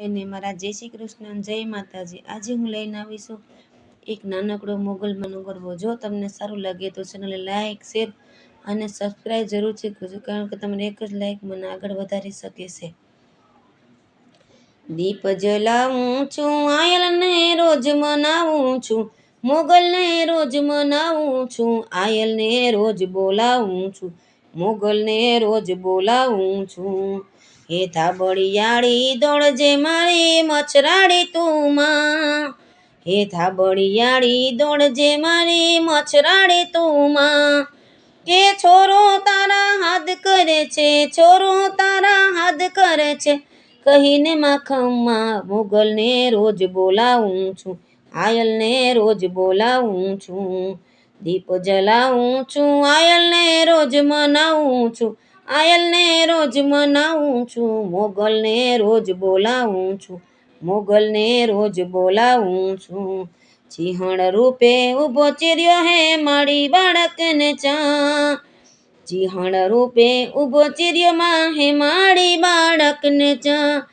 એને મારા જય શ્રી કૃષ્ણ જય માતાજી. આજે હું લઈને આવીશું એક નાનકડો મોગલ મનોગરવો જો તમને સારું લાગે તો ચેનલને લાઈક શેર અને સબસ્ક્રાઈબ જરૂર છે કારણ કે તમને એક જ લાઈક મને આગળ વધારી શકે છે. દીપ જલાવું છું આયલને રોજ મનાવું છું મોગલને રોજ મનાવું છું આયલને રોજ બોલાવું છું. મોગલને રોજ બોલાવું છું. હે થાબડિયાળી દોડજે મારે મચરાડી તું માં હે થાબડિયાળી દોડજે મારે મચરાડી તું માં કે છોરો તારા હાથ કરે છે, છોરો તારા હાથ કરે છે. કહીને માખમમાં મોગલને રોજ બોલાવું છું. આયલને રોજ બોલાવું છું. દીપ જલાવું છું, આયલને રોજ મનાવું છું, આયલને રોજ મનાવું છું, મોગલને રોજ બોલાવું છું, મોગલને રોજ બોલાવું છું. ચિહણ રૂપે ઊભો ચીર્યો હે મારી બાળકને ચા. ચિહણ રૂપે ઊભો ચીર્યો માં હે મારી બાળકને ચા.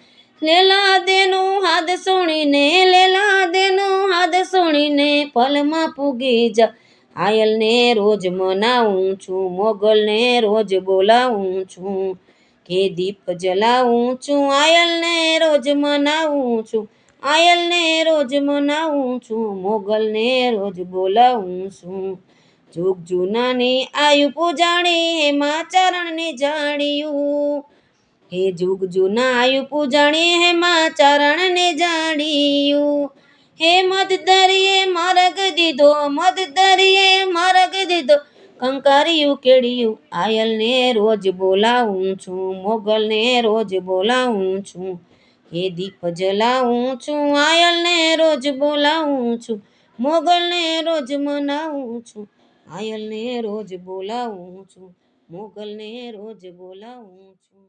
લેલા દેનું હાથ સોણીને, લેલા દેનું હાથ સોણીને, પલમાં પૂગી જા. આયલને રોજ મનાવું છું, મોગલને રોજ બોલાવું છું, કે દીપ જલાવું છું, આયલને રોજ મનાવું છું, આયલને રોજ મનાવું છું, મોગલને રોજ બોલાવું છું. જુગ જૂનાને આયુ પૂજાણી, હેમા ચરણની જાણ્યું. હે જુગ જૂના આયુ પૂજાણી, હેમાં ચરણને જાણ્યું. હે મધ દરિયે માર્ગ દીધો, મધ દરિયે માર્ગ દીધો, કંકારિયું કેડિયું આયલને રોજ બોલાવું છું, મોગલને રોજ બોલાવું છું, હે દીપ જલાવું છું, આયલને રોજ બોલાવું છું, મોગલને રોજ મનાવું છું, આયલને રોજ બોલાવું છું, મોગલને રોજ બોલાવું છું.